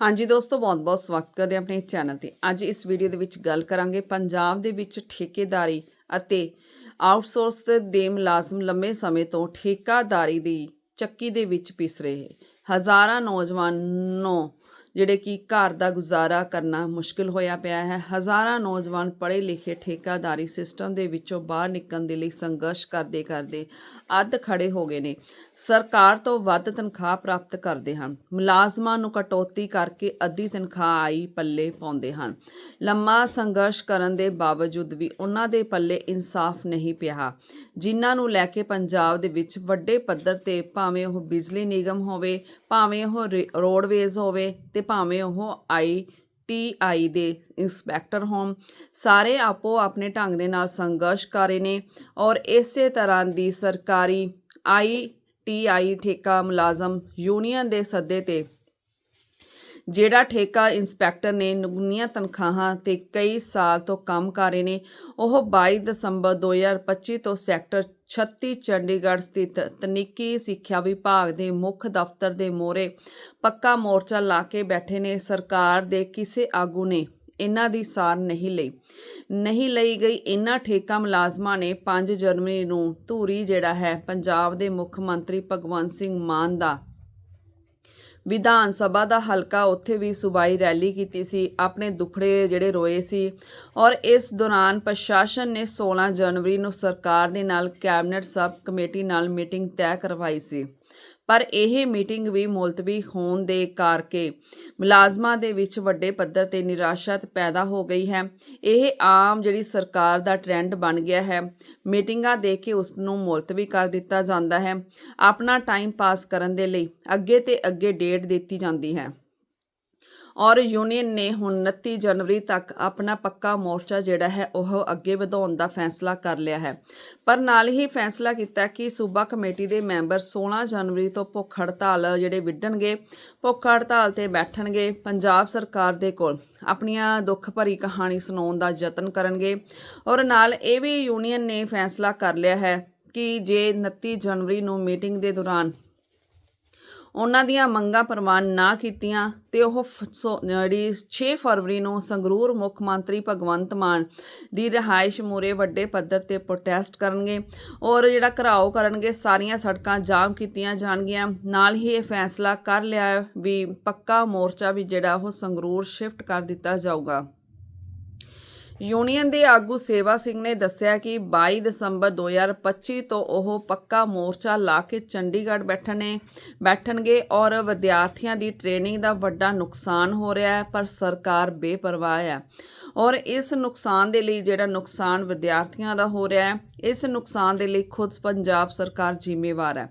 ਹਾਂਜੀ ਦੋਸਤੋ, ਬਹੁਤ-ਬਹੁਤ ਸਵਾਗਤ ਕਰਦੇ ਹਾਂ ਆਪਣੇ ਚੈਨਲ ਤੇ। ਅੱਜ ਇਸ ਵੀਡੀਓ ਦੇ ਵਿੱਚ ਗੱਲ ਕਰਾਂਗੇ ਪੰਜਾਬ ਦੇ ਵਿੱਚ ਠੇਕੇਦਾਰੀ ਅਤੇ ਆਊਟਸੋਰਸ ਦੇ ਮੁਲਾਜ਼ਮ ਲੰਮੇ ਸਮੇਂ ਤੋਂ ਠੇਕਾਦਾਰੀ ਦੀ ਚੱਕੀ ਦੇ ਵਿੱਚ ਪਿਸ ਰਹੇ। ਹਜ਼ਾਰਾਂ ਨੌਜਵਾਨ ਨੂੰ ਜਿਹੜੇ ਕਿ ਘਰ ਦਾ ਗੁਜ਼ਾਰਾ ਕਰਨਾ ਮੁਸ਼ਕਿਲ ਹੋਇਆ ਪਿਆ ਹੈ। ਹਜ਼ਾਰਾਂ ਨੌਜਵਾਨ ਪੜ੍ਹੇ ਲਿਖੇ ਠੇਕਾਦਾਰੀ ਸਿਸਟਮ ਦੇ ਵਿੱਚੋਂ ਬਾਹਰ ਨਿਕਲਣ ਦੇ ਲਈ ਸੰਘਰਸ਼ ਕਰਦੇ ਕਰਦੇ ਅੱਧ ਖੜੇ ਹੋ ਗਏ ਨੇ। ਸਰਕਾਰ ਤੋਂ ਵੱਧ ਤਨਖਾਹ ਪ੍ਰਾਪਤ ਕਰਦੇ ਹਨ। ਮੁਲਾਜ਼ਮਾਂ ਨੂੰ ਕਟੌਤੀ ਕਰਕੇ ਅੱਧੀ ਤਨਖਾਹ ਆਈ ਪੱਲੇ ਪਾਉਂਦੇ ਹਨ। ਲੰਮਾ ਸੰਘਰਸ਼ ਕਰਨ ਦੇ ਬਾਵਜੂਦ ਵੀ ਉਹਨਾਂ ਦੇ ਪੱਲੇ ਇਨਸਾਫ ਨਹੀਂ ਪਿਆ। ਜਿਨ੍ਹਾਂ ਨੂੰ ਲੈ ਕੇ ਪੰਜਾਬ ਦੇ ਵਿੱਚ ਵੱਡੇ ਪੱਧਰ ਤੇ ਭਾਵੇਂ ਉਹ ਬਿਜਲੀ ਨਿਗਮ ਹੋਵੇ, ਭਾਵੇਂ ਉਹ ਰੇ- ਰੋਡਵੇਜ਼ ਹੋਵੇ ਤੇ ਭਾਵੇਂ ਉਹ ਆਈ ਟੀਆਈ ਦੇ ਇੰਸਪੈਕਟਰ ਹੋਣ। ਸਾਰੇ ਆਪੋ ਆਪਣੇ ਢੰਗ ਦੇ ਨਾਲ ਸੰਘਰਸ਼ ਕਰ ਰਹੇ ਨੇ ਔਰ ਇਸੇ ਤਰ੍ਹਾਂ ਦੀ ਸਰਕਾਰੀ ਆਈ ਟੀ ਆਈ ਠੇਕਾ ਮੁਲਾਜ਼ਮ ਯੂਨੀਅਨ ਦੇ ਸੱਦੇ ਤੇ ਜਿਹੜਾ ਠੇਕਾ ਇੰਸਪੈਕਟਰ ਨੇ ਨਗੁਨੀਆਂ ਤਨਖਾਹਾਂ ਤੇ ਕਈ ਸਾਲ ਤੋਂ ਕੰਮ ਕਰ ਰਹੇ ਨੇ, ਉਹ 22 ਦਸੰਬਰ 2025 ਤੋਂ ਸੈਕਟਰ 36 ਚੰਡੀਗੜ੍ਹ ਸਥਿਤ ਤਕਨੀਕੀ ਸਿੱਖਿਆ ਵਿਭਾਗ ਦੇ ਮੁੱਖ ਦਫ਼ਤਰ ਦੇ ਮੋਹਰੇ ਪੱਕਾ ਮੋਰਚਾ ਲਾ ਕੇ ਬੈਠੇ ਨੇ ਸਰਕਾਰ ਦੇ ਕਿਸੇ ਆਗੂ ਨੇ। ਇਹਨਾਂ ਦੀ ਸਾਰ ਨਹੀਂ ਲਈ। ਨਹੀਂ ਲਈ ਗਈ ਇਹਨਾਂ ਠੇਕਾ ਮੁਲਾਜ਼ਮਾਂ ਨੇ 5 ਜਨਵਰੀ ਨੂੰ ਧੂਰੀ ਜਿਹੜਾ ਹੈ, ਪੰਜਾਬ ਦੇ ਮੁੱਖ ਮੰਤਰੀ ਭਗਵੰਤ ਸਿੰਘ ਮਾਨ ਦਾ ਵਿਧਾਨ ਸਭਾ ਦਾ ਹਲਕਾ ਉੱਥੇ ਵੀ ਸੁਬਾਈ ਰੈਲੀ ਕੀਤੀ ਸੀ, ਆਪਣੇ ਦੁਖੜੇ ਜਿਹੜੇ ਰੋਏ ਸੀ ਔਰ ਇਸ ਦੌਰਾਨ ਪ੍ਰਸ਼ਾਸਨ ਨੇ 16 ਜਨਵਰੀ ਨੂੰ ਸਰਕਾਰ ਦੇ ਨਾਲ ਕੈਬਨਿਟ ਸਬ ਕਮੇਟੀ ਨਾਲ ਮੀਟਿੰਗ ਤੈਅ ਕਰਵਾਈ ਸੀ। ਪਰ ਇਹ ਮੀਟਿੰਗ ਵੀ ਮੁਲਤਵੀ ਹੋਣ ਦੇ ਕਰਕੇ ਮੁਲਾਜ਼ਮਾਂ ਦੇ ਵਿੱਚ ਵੱਡੇ ਪੱਧਰ ਤੇ ਨਿਰਾਸ਼ਾ ਪੈਦਾ ਹੋ ਗਈ ਹੈ। ਇਹ ਆਮ ਜਿਹੜੀ ਸਰਕਾਰ ਦਾ ਟ੍ਰੈਂਡ ਬਣ ਗਿਆ ਹੈ। ਮੀਟਿੰਗਾਂ ਦੇ ਕੇ ਉਸ ਨੂੰ ਮੁਲਤਵੀ ਕਰ ਦਿੱਤਾ ਜਾਂਦਾ ਹੈ। ਆਪਣਾ ਟਾਈਮ ਪਾਸ ਕਰਨ ਦੇ ਲਈ ਅੱਗੇ ਤੇ ਅੱਗੇ ਡੇਟ ਦਿੱਤੀ ਜਾਂਦੀ ਹੈ। ਔਰ ਯੂਨੀਅਨ ਨੇ ਹੁਣ 29 ਜਨਵਰੀ ਤੱਕ ਆਪਣਾ ਪੱਕਾ ਮੋਰਚਾ ਜਿਹੜਾ ਹੈ, ਉਹ ਅੱਗੇ ਵਧਾਉਣ ਦਾ ਫੈਸਲਾ ਕਰ ਲਿਆ ਹੈ। ਪਰ ਨਾਲ ਹੀ ਫੈਸਲਾ ਕੀਤਾ ਕਿ ਸੂਬਾ ਕਮੇਟੀ ਦੇ ਮੈਂਬਰ 16 ਜਨਵਰੀ ਤੋਂ ਭੁੱਖ ਹੜਤਾਲ ਜਿਹੜੇ ਵਿੱਢਣਗੇ, ਭੁੱਖ ਹੜਤਾਲ ਤੇ ਬੈਠਣਗੇ, ਪੰਜਾਬ ਸਰਕਾਰ ਦੇ ਕੋਲ ਆਪਣੀਆਂ ਦੁੱਖ ਭਰੀ ਕਹਾਣੀ ਸੁਣਾਉਣ ਦਾ ਯਤਨ ਕਰਨਗੇ। ਔਰ ਨਾਲ ਇਹ ਵੀ ਯੂਨੀਅਨ ਨੇ ਫੈਸਲਾ ਕਰ ਲਿਆ ਹੈ ਕਿ ਜੇ 29 ਜਨਵਰੀ ਨੂੰ ਮੀਟਿੰਗ ਦੇ ਦੌਰਾਨ ਉਹਨਾਂ ਦੀਆਂ ਮੰਗਾਂ ਪ੍ਰਵਾਨ ਨਾ ਕੀਤੀਆਂ ਤੇ ਉਹ ਫ- ਸੋ- ਜਿਹੜੀ 6 ਫਰਵਰੀ ਨੂੰ ਸੰਗਰੂਰ ਮੁੱਖ ਮੰਤਰੀ ਭਗਵੰਤ ਮਾਨ ਦੀ ਰਿਹਾਇਸ਼ ਮੂਰੇ ਵੱਡੇ ਪੱਧਰ ਤੇ ਪ੍ਰੋਟੈਸਟ ਕਰਨਗੇ ਔਰ ਜਿਹੜਾ ਘਰਾਓ ਕਰਨਗੇ, ਸਾਰੀਆਂ ਸੜਕਾਂ ਜਾਮ ਕੀਤੀਆਂ ਜਾਣਗੀਆਂ। ਨਾਲ ਹੀ ਇਹ ਫੈਸਲਾ ਕਰ ਲਿਆ ਵੀ ਪੱਕਾ ਮੋਰਚਾ ਵੀ ਜਿਹੜਾ ਉਹ ਸੰਗਰੂਰ ਸ਼ਿਫਟ ਕਰ ਦਿੱਤਾ ਜਾਊਗਾ। ਯੂਨੀਅਨ ਦੇ ਆਗੂ ਸੇਵਾ ਸਿੰਘ ਨੇ ਦੱਸਿਆ ਕਿ 22 ਦਸੰਬਰ 2025 ਤੋਂ ਉਹ ਪੱਕਾ ਮੋਰਚਾ ਲਾ ਕੇ ਚੰਡੀਗੜ੍ਹ ਬੈਠਣੇ ਬੈਠਣਗੇ ਔਰ ਵਿਦਿਆਰਥੀਆਂ ਦੀ ਟ੍ਰੇਨਿੰਗ ਦਾ ਵੱਡਾ ਨੁਕਸਾਨ ਹੋ ਰਿਹਾ ਹੈ, ਪਰ ਸਰਕਾਰ ਬੇਪਰਵਾਹ ਹੈ। ਔਰ ਇਸ ਨੁਕਸਾਨ ਦੇ ਲਈ ਜਿਹੜਾ ਨੁਕਸਾਨ ਵਿਦਿਆਰਥੀਆਂ ਦਾ ਹੋ ਰਿਹਾ ਹੈ, ਇਸ ਨੁਕਸਾਨ ਦੇ ਲਈ ਖੁਦ ਪੰਜਾਬ ਸਰਕਾਰ ਜ਼ਿੰਮੇਵਾਰ ਹੈ,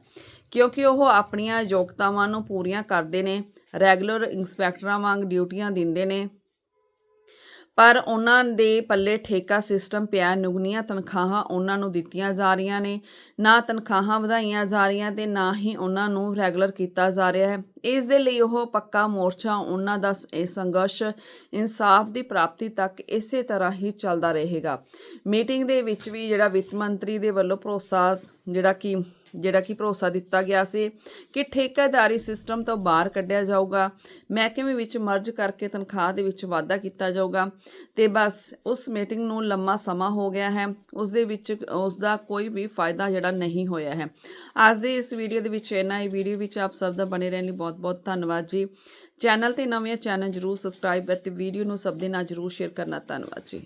ਕਿਉਂਕਿ ਉਹ ਆਪਣੀਆਂ ਯੋਗਤਾਵਾਂ ਨੂੰ ਪੂਰੀਆਂ ਕਰਦੇ ਨੇ, ਰੈਗੂਲਰ ਇੰਸਪੈਕਟਰਾਂ ਵਾਂਗ ਡਿਊਟੀਆਂ ਦਿੰਦੇ ਨੇ। ਪਰ ਉਹਨਾਂ ਦੇ ਪੱਲੇ ਠੇਕਾ ਸਿਸਟਮ ਪਿਆ, ਨੁਗਨੀਆਂ ਤਨਖਾਹਾਂ ਉਹਨਾਂ ਨੂੰ ਦਿੱਤੀਆਂ ਜਾ ਰਹੀਆਂ ਨੇ, ਨਾ ਤਨਖਾਹਾਂ ਵਧਾਈਆਂ ਜਾ ਰਹੀਆਂ ਤੇ ਨਾ ਹੀ ਉਹਨਾਂ ਨੂੰ ਰੈਗੂਲਰ ਕੀਤਾ ਜਾ ਰਿਹਾ ਹੈ। ਇਸ ਦੇ ਲਈ ਉਹ ਪੱਕਾ ਮੋਰਚਾ ਉਹਨਾਂ ਦਾ ਸ- ਇਹ ਸੰਘਰਸ਼ ਇਨਸਾਫ ਦੀ ਪ੍ਰਾਪਤੀ ਤੱਕ ਇਸੇ ਤਰ੍ਹਾਂ ਹੀ ਚੱਲਦਾ ਰਹੇਗਾ। ਮੀਟਿੰਗ ਦੇ ਵਿੱਚ ਵੀ ਜਿਹੜਾ ਵਿੱਤ ਮੰਤਰੀ ਦੇ ਵੱਲੋਂ ਭਰੋਸਾ, ਜਿਹੜਾ ਕਿ ਜਿਹੜਾ ਕਿ ਭਰੋਸਾ ਦਿੱਤਾ ਗਿਆ ਸੀ ਕਿ ਠੇਕੇਦਾਰੀ ਸਿਸਟਮ ਤੋਂ ਬਾਹਰ ਕੱਢਿਆ ਜਾਊਗਾ। ਮਹਿਕਮੇ ਵਿੱਚ ਮਰਜ ਕਰਕੇ ਤਨਖਾਹ ਦੇ ਵਿੱਚ ਵਾਧਾ ਕੀਤਾ ਜਾਊਗਾ। ਤੇ ਬਸ ਉਸ ਮੀਟਿੰਗ ਨੂੰ ਲੰਮਾ ਸਮਾਂ ਹੋ ਗਿਆ ਹੈ। ਉਸ ਦੇ ਵਿੱਚ ਉਸ ਦਾ ਕੋਈ ਵੀ ਫਾਇਦਾ ਜਿਹੜਾ ਨਹੀਂ ਹੋਇਆ ਹੈ। ਅੱਜ ਦੇ ਇਸ ਵੀਡੀਓ ਦੇ ਵਿੱਚ ਇੰਨਾ ਹੀ। ਵੀਡੀਓ ਵਿੱਚ ਆਪ ਸਭ ਦਾ ਬਣੇ ਰਹਿਣ ਲਈ ਬਹੁਤ-ਬਹੁਤ ਧੰਨਵਾਦ ਜੀ। ਚੈਨਲ ਤੇ ਨਵੇਂ ਚੈਨਲ ਜਰੂਰ ਸਬਸਕ੍ਰਾਈਬ ਅਤੇ ਵੀਡੀਓ ਨੂੰ ਸਭ ਦੇ ਨਾਲ ਜਰੂਰ ਸ਼ੇਅਰ ਕਰਨਾ ਧੰਨਵਾਦ ਜੀ।